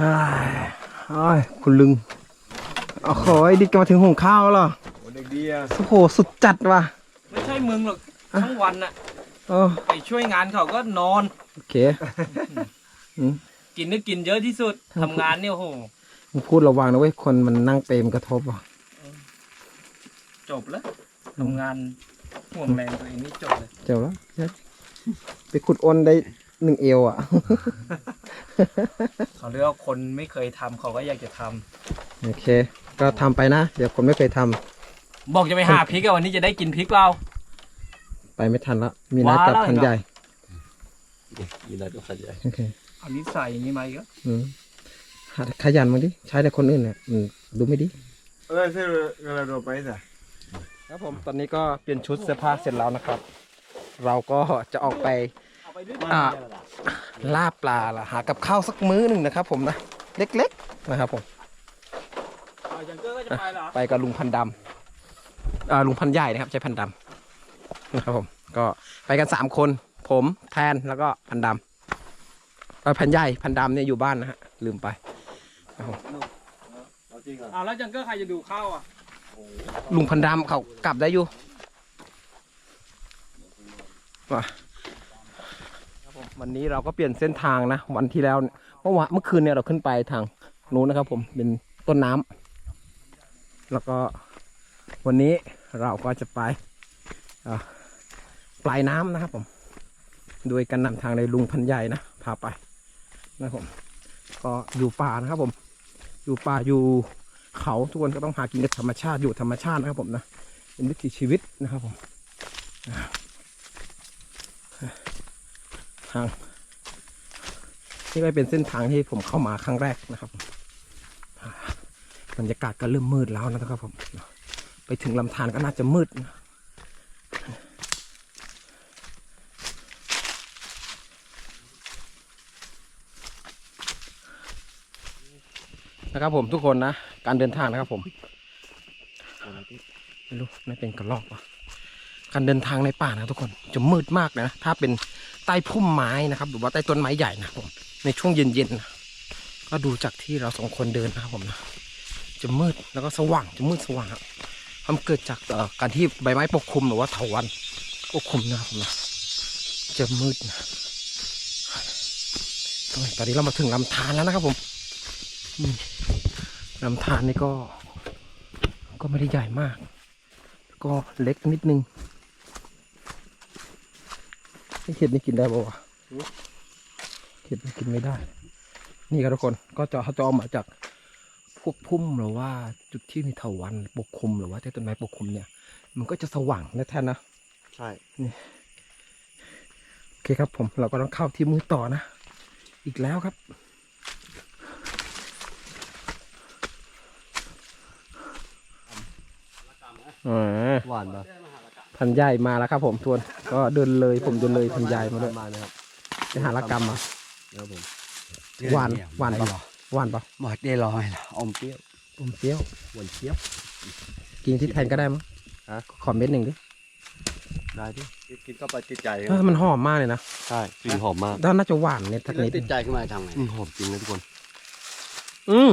อ้ายอ้ายคุณลุงโอ้โหดิกมาถึงหุงข้าวแล้วเหรอโอ้เด็กดีอะโอ้โหสุดจัดว่ะ ไม่ใช่มึงหรอกทั้งวันน่ะโอ้ไปช่วยงานเขาก็นอน โอเคกินนึกกินเยอะที่สุดทำงานเนี่ยโอ้โหมึงพูดระวังนะเว้ยคนมันนั่งเปรมกระทบอะจบแล้วทำงานห่วงแรงตัวเองนี่จบเลย เจ้าแล้วไปขุดอ้นได้ หนึ่งเอวอะ เขาเรียกว่าคนไม่เคยทำเขาก็อยากจะทำโอเค ก็ทำไปนะ เดี๋ยวคนไม่เคยทำบอกจะไปหาพริกอะวันนี้จะได้กินพริกเปล่า ไปไม่ทันละมีนัดกับว้าแล้วพันเหรอ ใหญ่ยีนาตัวขัดใหญ่โอเคเอานี้ใส่อย่างนี้ไหมาอีกแล้วอืมหัดขยันมั้างดิ ใช้แต่คนอื่นเนี่ยอืมดูไม่ดีเออใช่เราโดนไปสิครับผมตอนนี้ก็เปลี่ยนชุดเสื้อผ้าเสร็จแล้วนะครับ เราก็จะออกไป อ่าล่าปลาล่ะหากับข้าวสักมื้อหนึ่งนะครับ ผมนะเล็กๆนะครับผมยังเกอร์ก็จะไปเหรอไปกับลุงพันดำอ่าลุงพันใหญ่นะครับใช้พันดำนะครับผมก็ไปกันสามคน ผมแทนแล้วก็พันดำเอ่อพันใหญ่พันดำเนี่ยอยู่บ้านนะฮะลืมไปเอาจริงอะอ้าวแล้วจังเกอร์ใครจะดูข้าวอะลุงพันดำเขากลับได้อยู่มาครับผม วันนี้เราก็เปลี่ยนเส้นทางนะวันที่แล้วเมื่อวานเมื่อคืนเนี่ยเราขึ้นไปทางนู้นนะครับผมเป็นต้นน้ำแล้วก็วันนี้เราก็จะไปปลายน้ำนะครับผมโดยการนำทางในลุงพันใหญ่นะพาไปนะครับผมก็อยู่ป่านะครับผมอยู่ป่าอยู่เขาทุกคนก็ต้องหากินกับธรรมชาติอยู่ธรรมชาตินะครับผมนะเป็นวิถีชีวิตนะครับผมาง นี่ก็เป็นเส้นทางที่ผมเข้ามาครั้งแรกนะครับบรรยากาศก็เริ่มมืดแล้วนะครับผม ไปถึงลำธารก็น่าจะมืดนะนะครับผมทุกคนนะ การเดินทางนะครับผม ไม่รู้ ไม่เป็นกระรอกปะ การเดินทางในป่านะทุกคนจะมืดมากนะถ้าเป็นใต้พุ่มไม้นะครับ หรือว่าใต้ต้นไม้ใหญ่นะผมในช่วงเย็นๆนะก็ดูจากที่เราสองคนเดินนะครับผมนะจะมืดแล้วก็สว่างจะมืดสว่างครับมันเกิดจากการที่ใบไม้ปกคลุมหรือว่าเถาวัลย์ปกคลุมนะครับผมนะจะมืดนะตอนนี้เรามาถึงลำธารแล้วนะครับผมลำธารนี่ก็ ก็ไม่ได้ใหญ่มาก ก็เล็กนิดนึง เห็ดนี่กินได้ปะวะเห็ดนี่กินไม่ได้ นี่ครับทุกคน ก็จะเขาจะเอามาจากพวกพุ่มหรือว่าจุดที่มีเถาวัลย์ปกคลุมหรือว่าที่ต้นไม้ปกคลุมเนี่ย มันก็จะสว่างนะท่านนะ ใช่โอเคครับผมเราก็ต้องเข้าที่มือต่อนะ อีกแล้วครับอ่าหวานปะ พันใหญ่มาแล้วครับ ผมทวน ก็เดินเลยผมเดินเลยพันใหญ่มาด้วยมานะครับไปหาละกรรมมาครับผมหวานหวานปะหวานปะหมดได้ร้อยละอมเปรี้ยวอมเปรี้ยวหวานเจี๊ยบกินที่แทนก็ได้มั้งฮะขอเม็ดหนึ่งดิได้ดิกินเข้าไปติดใจเออมันหอมมากเลยนะใช่กลิ่นหอมมากด้านน่าจะหวานเนี่ยทักนิดติดใจขึ้นมาทำไงหอมจริงนะทุกคน อืม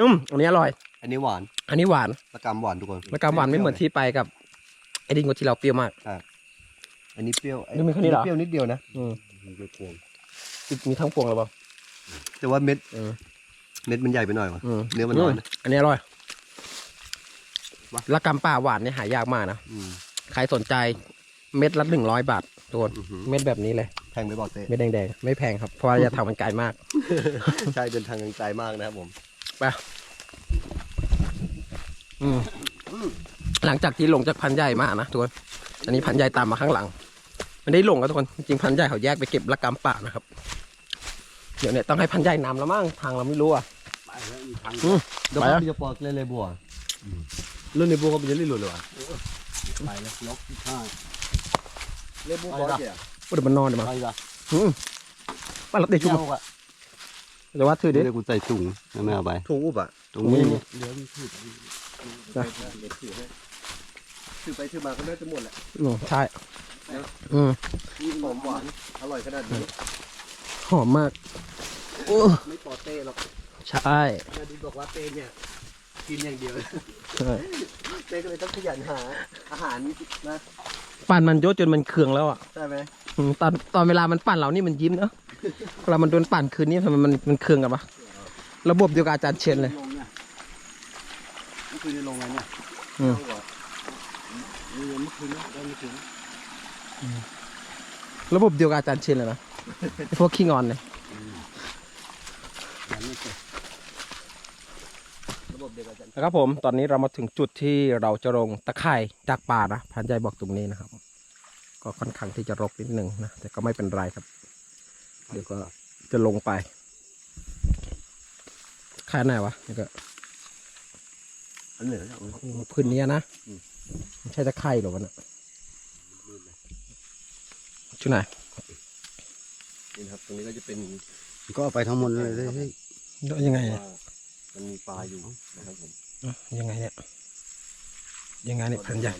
อืมอันนี้อร่อย อันนี้หวาน อันนี้หวานละกำหวานทุกคนแล้วกำหวานไม่เหมือนที่ไปกับไอ้ดิงกว่าที่เราเปรี้ยวมาก อันนี้เปรี้ยวนี่มีแค่นี้เหรอ เปรี้ยวนิดเดียวนะอืมมีเปรี้ยวพวงมีทั้งพวงหรือเปล่าแต่ว่าเม็ดเออเม็ดมันใหญ่ไปหน่อยวะ อืมเนื้อมันน้อยนะอันนี้อร่อยวะละกำป่าหวานเนี่ยหายากมากนะ อืมใครสนใจเม็ดละหนึ่งร้อยบาททุกคนอื้อหือเม็ดแบบนี้เลย แพงไปบอกเต้เม็ดแดงๆ ไม่แพงครับ เพราะว่าระยะทางมันไกลมาก ใช่เดินทางไกลมากนะครับผมอืม หลังจากที่ลงจากพันใหญ่มานะทุกคนอันนี้พันใหญ่ตามมาข้างหลังไม่ได้ลงครับทุกคนจริงๆพันใหญ่เขาแยกไปเก็บละกำป่านะครับ เดี๋ยวเนี่ยต้องให้พันใหญ่นำแล้วมั้งทางเราไม่รู้อะอืมเดี๋ยวไปผมอะจะปอกเลยเลยบัวเรื่องในบัวก็เป็นเรื่องหลุดเลยวะไปแล้วล็อกที่ข้างเลยบัวปอกเกี่ยว่าเดี๋ยวมันนอนเดี๋ยวมันไปละอืมป้าเราเตะชุบเจ้าอะเดี๋ยวว่าถือดิเดี๋ยวกูใส่ถุงแล้วไม่เอาไปถุงอุบอะถุงนี้ถุงนี้เหลือมีถือนะ ถือไปถือมาก็น่าจะหมดแหละอืมใช่อืมยิ่งหอมหวานอร่อยขนาดนี้หอมมากโอ้ไม่ปอเต้หรอกหใช่นาดีบอกว่าเต้เนี่ยกินอย่างเดียวใช่เต้ก็เลยต้องขยันหา อาหารนะปั่นมันเยอะจนมันเคืองแล้วอะใช่ไหมอืมตอนตอนเวลามันปั่นเรานี่มันยิ้มเนอะเวลามันโดนปั่นคืนนี้ทำไมมันมันเคืองกันปะระบบเดียวกับอาจารย์เชนเลยลงเนี่ยเมื่อคืนได้ลงไงเนี่ยอื มนี่เมื่อคืนนะได้เมื่อคืนนะระบบเดียวกับอาจารย์เชนเลยนะ พวกคิงออนเลยยังไม่เสร็จระบบเดียวกันนะครับผมตอนนี้เรามาถึงจุดที่เราจะลงตะไคร่จากป่านะพันใจบอกตรงนี้นะครับ ก็ค่อนข้างที่จะรกนิดหนึ่งนะแต่ก็ไม่เป็นไรครับ เดี๋ยวก็จะลงไปค่ายไหนวะนี่ก็อันเหนือเนี่ยพื้นเนี้ยนะอืม ไม่ใช่ตะไคร่หรอวะน่ะชุดไหนนี่นะครับ ตรงนี้ก็จะเป็นก็เอาไปทั้งหมดเลยเฮ้ยแล้วยังไงว่าเนี่ยมันมีปลาอยู่นะครับผมอะยังไงเนี่ยยังไงเนี่ยพันใหญ่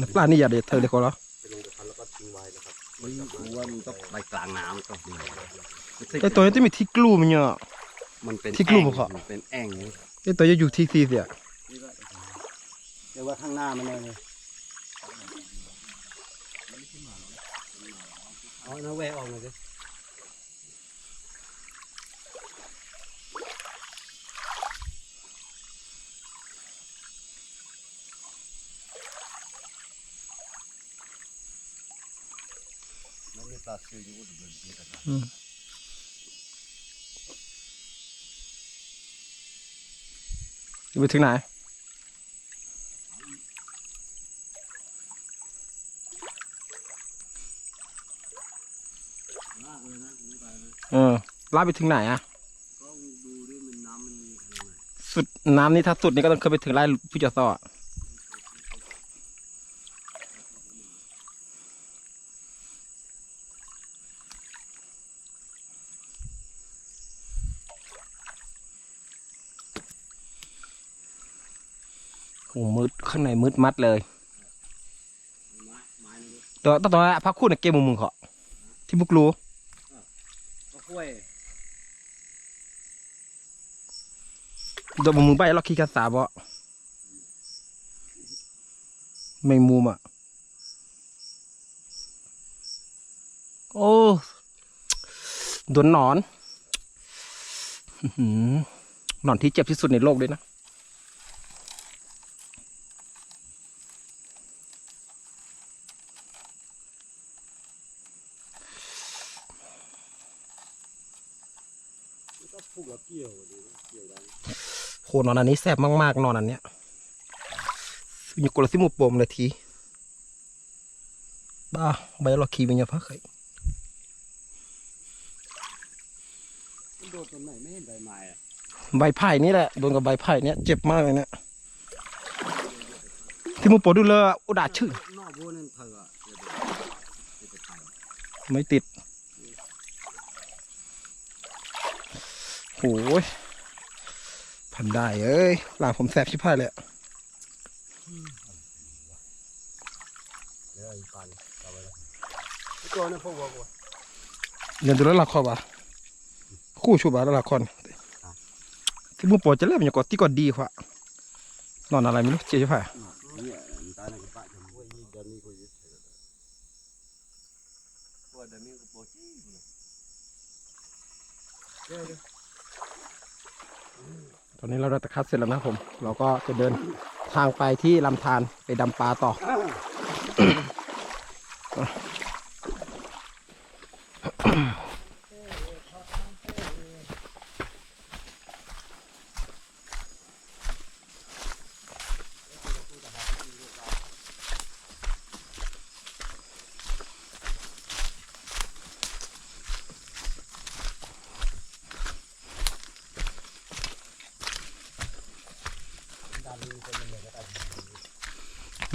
นะปลานี่อย่าเด็ดเธอเลยคนเหรอไปลงกระทันแล้วก็ทิ้งไว้นะครับเฮ้ยกูว่ามันต้องไปกลางน้ำก็ดีไอตัวนี้จะมีที่กลูมันเนี่ย มันเป็นที่กลุ่มแอ่งเขามันเป็นแอ่งนี่ไอตัวจะอยู่ที่ซีเสีย เรียกว่าข้างหน้ามันเลยเอาน้าแวะออกหน่อยสิมันไม่ตัดชื่อ อยู่ก็เดินไปกันนะไปถึงไหนเออลากไปถึงไหนอะก็ดูดิมันน้ำมันมีขนาดไหนสุดน้ำนี่ถ้าสุดนี่ก็ต้องขึ้นไปถึงไร่ผู้จัดต่ออะโอ้มืดข้างในมืดมัดเลย ตัวตัวตัวพักคู่ในเกมมุมมึงเขาที่บุกรู้ก็ห้วยเดี๋ยวมึงไปล็อกขี้กระสาบ่ไม่มุมอะโอ้โดนหนอนอื้อหือหนอนที่เจ็บที่สุดในโลกด้วยนะ ก็ผูกแล้วเกี่ยวดีเกี่ยวได้ โหนอนอันนี้แสบมากๆนอนอันเนี้ยอยู่กลสิมุปมเลยทีบ้าใบล็อกขี้เป็นยังพักไข่มันโดดตรงไหนไม่เห็นใบไม้อะใบไผ่นี่แหละโดนกับใบไผ่เนี้ยเจ็บมากเลยเนี่ยที่มุปมดูเลยอุดาชื่อนอกบัวนั่นเถอะเดี๋ยวเดี๋ยวเดี๋ยวจะไปไม่ติดโอ้ย ทำได้เอ้ย หลังผมแสบชิบหายเลยเงินดูแลละครบ่ะคู่ชูบ่ะหลักครที่มึงปวดจะเล่นอย่างกอดที่กอดดีกว่านอนอะไรไม่รู้เจี๊ยบผ่าเดี๋ยว ตอนนี้เราได้ตะคัดเสร็จแล้วนะผม เราก็จะเดินทางไปที่ลำธารไปดำปลาต่อ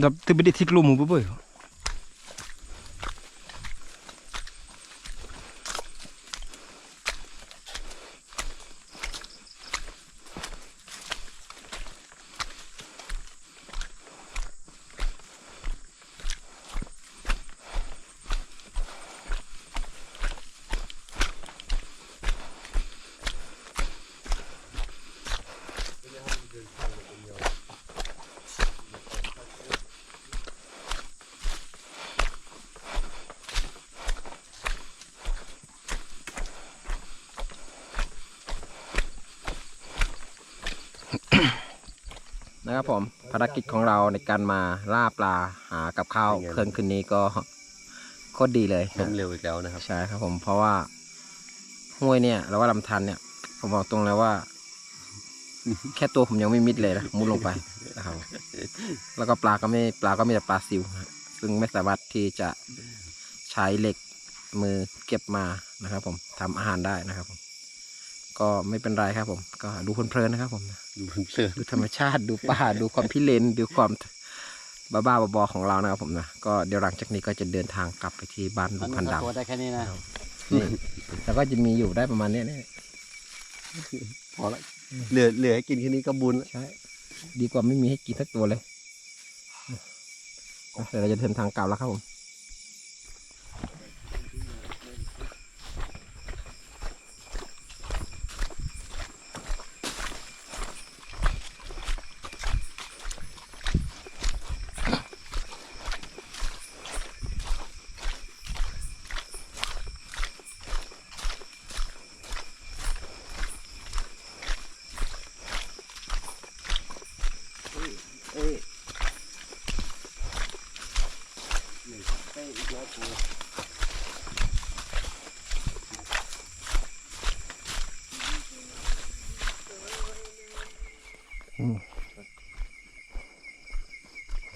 ดับที่ไม่ได้ทิกลูกหมูเบื่ นะครับผมภารกิจของเราในการมาล่าปลาหากับข้าวเป็นไงคืนคืนนี้ก็โคตรดีเลยล้มเร็วอีกแล้วนะครับ ใช่ครับผมเพราะว่าห้วยเนี่ยเราว่าลำธารเนี่ย ผมบอกตรงเลยว่า แค่ตัวผมยังไม่มิดเลยนะมุดลงไปนะครับแล้วก็ปลาก็ไม่ปลาก็มีแต่ปลาซิวฮะซึ่งไม่สามารถที่จะใช้เหล็กมือเก็บมานะครับ ผมทำอาหารได้นะครับผม ก็ไม่เป็นไรครับผม ก็ดูเพลินๆนะครับผมดูเสือดูธรรมชาติดูป่าดูความพิเรนดูความบ้าๆบอๆของเรานะครับผมนะก็เดี๋ยวหลังจากนี้ก็จะเดินทางกลับไปที่บ้านลุงพันดาวตัวได้แค่นี้นะนี่แล้วก็จะมีอยู่ได้ประมาณเนี้ยเนี่ยพอละเหลือเหลือให้กินแค่นี้ก็บุญละใช่ดีกว่าไม่มีให้กินสักตัวเลยเดี๋ยวเราจะเดินทางกลับแล้วครับผม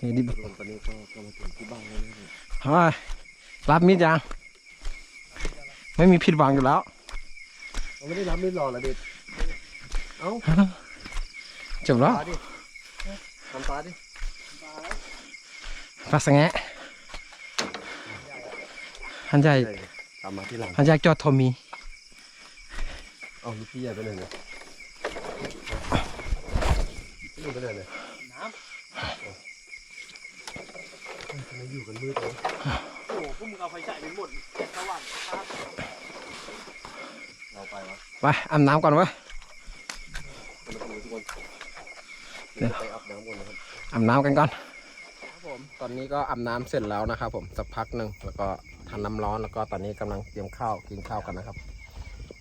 เฮ้ยดิบลงตอนนี้ก็ก็มาถึงที่บ้านแล้วนะครับเฮ้ยรับมีดยัง ไม่มีผิดหวังอยู่แล้วเราไม่ได้รับไม่รอละเด็ดจบแล้วตาดิทำตาดิปลาสะแงะหันใหญ่ตามมาที่หลังหันใหญ่จอดโทมี เอาลูกพี่ใหญ่ไปเลยเนี่ยลูกไปเลยเนี่ย น้ ทำไม อยู่กันมืดเลยำโอ้โหพวกมึงเอาไฟฉายไปหมดสว่างภาพเราไปวะไปอาบน้ำก่อนเว้ยคนละคนทุกคนเดี๋ยวไปอาบน้ำก่อนนะครับอาบน้ำกันก่อนครับผมตอนนี้ก็อาบน้ำเสร็จแล้วนะครับผมสักพักหนึ่งแล้วก็ทานน้ำร้อนแล้วก็ตอนนี้กำลังเตรียมข้าวกินข้าวกันนะครับ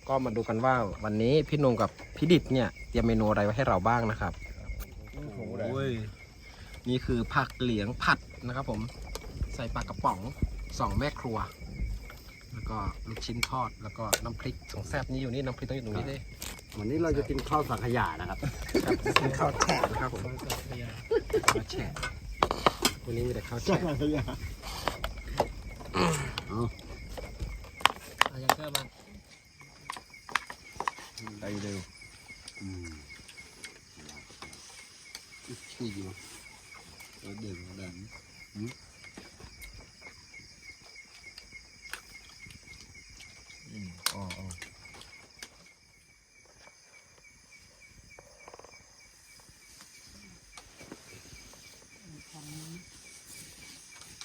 ก็มาดูกันว่าวันนี้พี่นงกับพี่ดิดเนี่ยเตรียมเมนูอะไรไว้ให้เราบ้างนะครับโอ้ยนี่คือผักเหลียงผัดนะครับผมใส่ปลากระป๋องสองแม่ครัว แล้วก็ลูกชิ้นทอดแล้วก็น้ำพริกสองแซ่บนี่อยู่นี่น้ำพริกต้องอยู่ตรงนี้ด้วยวันนี้เราจะกินข้าวสังขยานะครับครับกินข้าวแฉะนะครับผมข้าวแฉะวันนี้มีแต่ข้าวแฉะขยาอายังเกอร์บ้างไปเร็วอืมชื่ออยู่เออเด่นเด่นอ๋ออ๋อ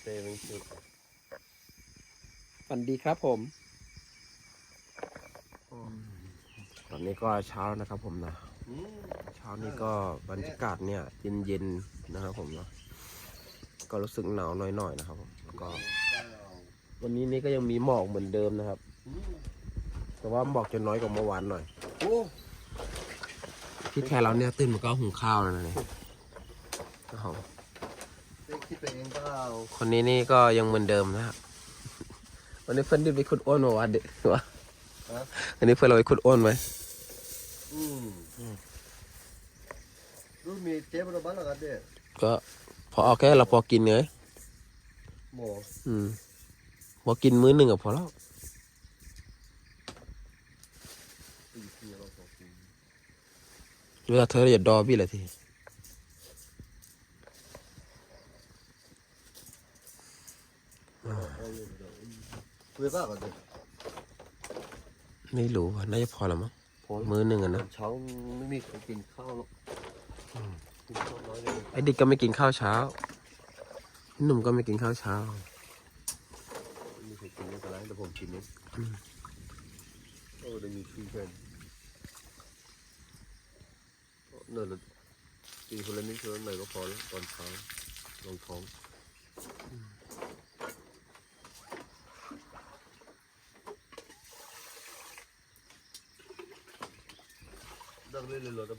เต้เป็นสุด ฝัน ดีครับผม ตอนนี้ก็เช้านะครับผมนะ เช้านี้ก็บรรยากาศเนี่ยเย็นๆนะครับผมเนาะ ก็รู้สึกหนาวหน่อยๆนะครับผมแล้วก็วันนี้นี่ก็ยังมีหมอกเหมือนเดิมนะครับ แต่ว่าหมอกจะน้อยกว่าเมื่อวานหน่อยโอ้พี่แทนเราเนี่ยตื่นมาก็หุงข้าวแล้วนะเนี่ยครับผมเต้คิดไปเองเปล่าคนนี้นี่ก็ยังเหมือนเดิมนะครับ วันนี้เพื่อนดิบไปขุดอ้วนมาวะเด็กวะวันนี้เพื่อนเราไปขุดอ้วนไหมอืมดูมีเจ๊บนบ้านหรอครับเด็กก็พอเอาแค่เราพอกินไงหมออืมพอกินมื้อหนึ่งอะพอแล้วตีเพียเราสองคนเวลาเธออย่าดอพี่เลยที เพื่อบ้ากันเด็กไม่รู้ว่าน่าจะพอแล้วมั้งพอมื้อหนึ่งอะตอนะนเช้าไม่มีใครกินข้าวหรอกกินข้าวน้อยเลยไอ้ดิกก็ไม่กินข้าวเช้าพี่หนุ่มก็ไม่กินข้าวเช้าไม่มีใครกินไม่เป็นไรแต่ผมกินเองอืมโอ้ได้มีพี่เพื่อนเนิร์ดกินคนละนิดคนละหน่อยก็พอแล้วตอนเช้าลงท้อง ดังเลยเลยเ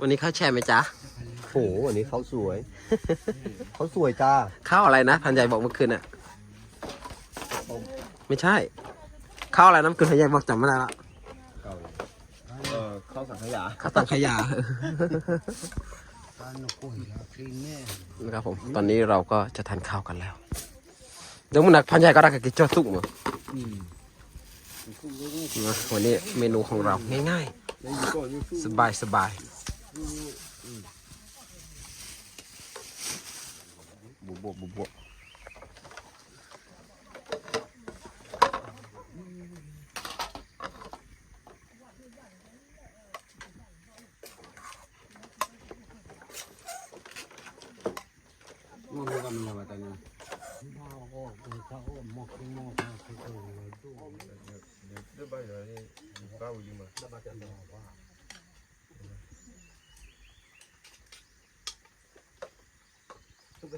วลามาเดินเวลาจะดื้อแบบทีวันนี้ข้าวแช่ไหมจ๊ะโอ้โหวันนี้เขาสวย เขาสวยจ้าข้าวอะไรนะพันใหญ่บอกเมื่อคืนอะ ไม่ใช่ข้าวอะไรนะเมื่อคืนพันใหญ่บอกจำไม่ได้ละเออเขาสังขยาข้าวตังขยะนะครับผม ตอนนี้เราก็จะทานข้าวกันแล้วเดี๋ยวมันหนักพันใหญ่ก็รักกินจอสุกมั้งนะวันนี้เมนูของเราง่ายๆ สบายสบาย บุบบุบบุบ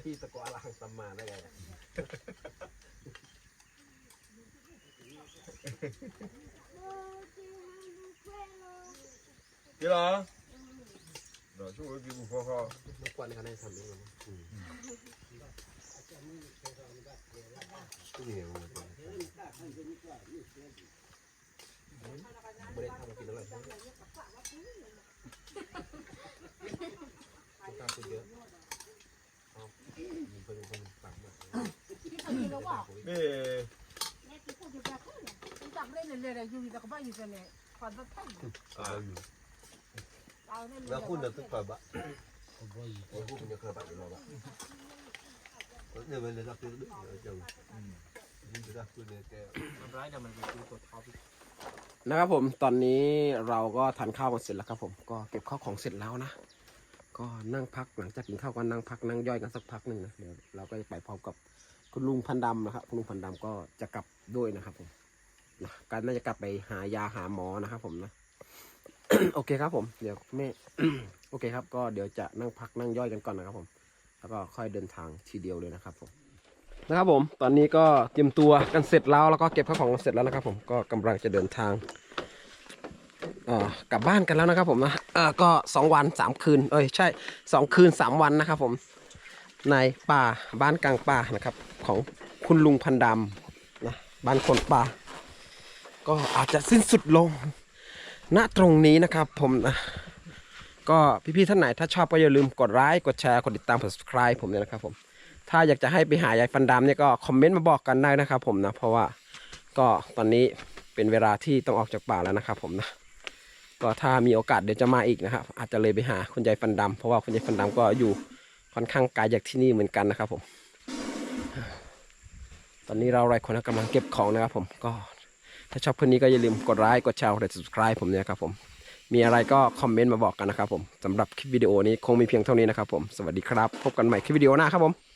ทุกทีสกอร์ล่างตำมาได้ไง 对啦，那就我给不好好。 ทุกวันนี้เขาได้ทำเอง ไม่ได้ทำมากิ เยอะเอามีคนเป็นคนฝากมา对，จับเล่นเลยเลยอยู่แต่ก็ไม่อยู่เลยก่อนต้องทำเอาอยู่เอาเล่นแล้วคุณเดินตุ๊กตาบะคุณคุณจะเคยบะอยู่หรอวะเดี๋ยวมันจะรับตัวด้วยเดี๋ยวจะนี่จะรับตัวเนี่ยแกมันร้ายเดี๋ยมันไปดูตัวท็อปอีกนะครับผมตอนนี้เราก็ทานข้าวกันเสร็จแล้วครับผมก็เก็บข้าวของเสร็จแล้วนะ ก็นั่งพักหลังจากกินข้าวก็นั่งพักนั่งย่อยกันสักพักหนึ่งนะเดี๋ยวเราก็จะไปพร้อมกับคุณลุงพันดำนะครับคุณลุงพันดำก็จะกลับด้วยนะครับผมนะการน่าจะกลับไปหายาหาหมอนะครับผมนะโอเคครับ ผม เดี๋ยวแม่โอเคครับ ก็เดี๋ยวจะนั่งพักนั่งย่อยกันก่อนนะครับ ผม แล้วก็ค่อยเดินทางทีเดียวเลยนะครับ ผม นะครับผม ตอนนี้ก็เตรียมตัวกันเสร็จแล้วแล้วก็เก็บข้าวของเสร็จแล้วนะครับ ผมก็กำลังจะเดินทาง กลับบ้านกันแล้วนะครับผมนะเออก็สองวันสามคืน เอ้ยใช่สองคืนสามวันนะครับผม ในป่าบ้านกลางป่านะครับ ของคุณลุงพันดำนะบ้านคนป่า ก็อาจจะสิ้นสุดลง ณตรงนี้นะครับผมนะก็พี่ๆท่านไหนถ้าชอบก็อย่าลืมกดไลค์กดแชร์กดติดตามกด subscribe ผมเนี่ยนะครับผม ถ้าอยากจะให้ไปหายายฟันดำเนี่ยก็คอมเมนต์มาบอกกันได้นะครับผมนะเพราะว่าก็ตอนนี้เป็นเวลาที่ต้องออกจากป่าแล้วนะครับผมนะ ก็ถ้ามีโอกาสเดี๋ยวจะมาอีกนะครับ อาจจะเลยไปหาคุณยายฟันดำเพราะว่าคุณยายฟันดำก็อยู่ค่อนข้างไกลจากที่นี่เหมือนกันนะครับผม ตอนนี้เราหลายคนกำลังเก็บของนะครับผมก็ถ้าชอบคลิปนี้ก็อย่าลืมกดไลค์กดแชร์กด subscribe ผมเนี่ยครับผม มีอะไรก็คอมเมนต์มาบอกกันนะครับผมสำหรับคลิปวิดีโอนี้คงมีเพียงเท่านี้นะครับผม สวัสดีครับ พบกันใหม่คลิปวิดีโอหน้าครับผม